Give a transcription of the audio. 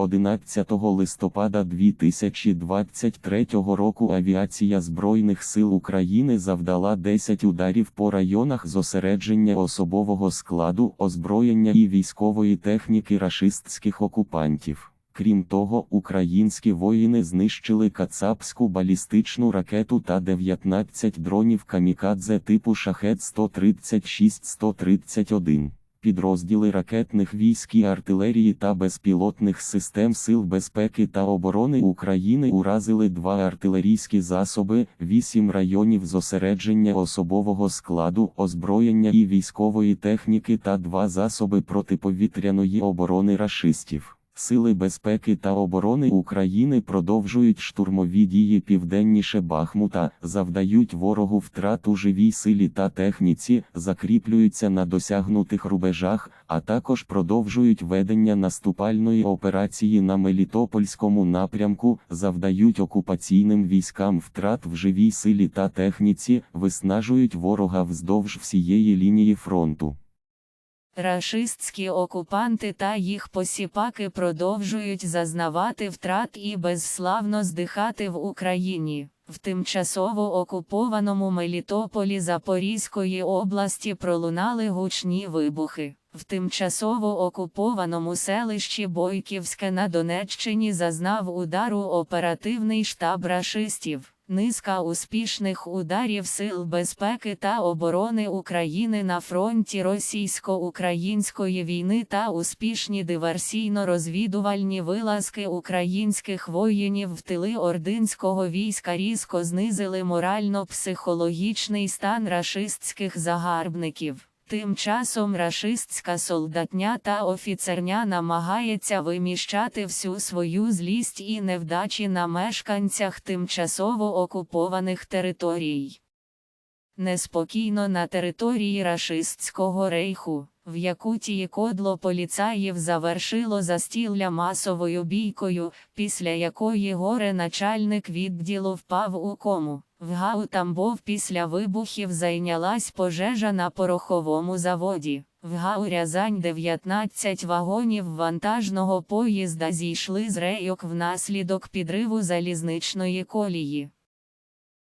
11 листопада 2023 року авіація Збройних сил України завдала 10 ударів по районах зосередження особового складу, озброєння і військової техніки рашистських окупантів. Крім того, українські воїни знищили кацапську балістичну ракету та 19 дронів камікадзе типу шахет 136-131. Підрозділи ракетних військ і артилерії та безпілотних систем Сил безпеки та оборони України уразили два артилерійські засоби, вісім районів зосередження особового складу, озброєння і військової техніки та два засоби протиповітряної оборони рашистів. Сили безпеки та оборони України продовжують штурмові дії південніше Бахмута, завдають ворогу втрат у живій силі та техніці, закріплюються на досягнутих рубежах, а також продовжують ведення наступальної операції на Мелітопольському напрямку, завдають окупаційним військам втрат в живій силі та техніці, виснажують ворога вздовж всієї лінії фронту. Рашистські окупанти та їх посіпаки продовжують зазнавати втрат і безславно здихати в Україні. В тимчасово окупованому Мелітополі Запорізької області пролунали гучні вибухи. В тимчасово окупованому селищі Бойківське на Донеччині зазнав удару оперативний штаб рашистів. Низка успішних ударів Сил безпеки та оборони України на фронті російсько-української війни та успішні диверсійно-розвідувальні вилазки українських воїнів в тили ординського війська різко знизили морально-психологічний стан рашистських загарбників. Тим часом рашистська солдатня та офіцерня намагається виміщати всю свою злість і невдачі на мешканцях тимчасово окупованих територій. Неспокійно на території рашистського рейху, в Якутії кодло поліцаїв завершило застілля масовою бійкою, після якої горе начальник відділу впав у кому. В Гау Тамбов після вибухів зайнялась пожежа на пороховому заводі. В Гау Рязань 19 вагонів вантажного поїзда зійшли з рейок внаслідок підриву залізничної колії.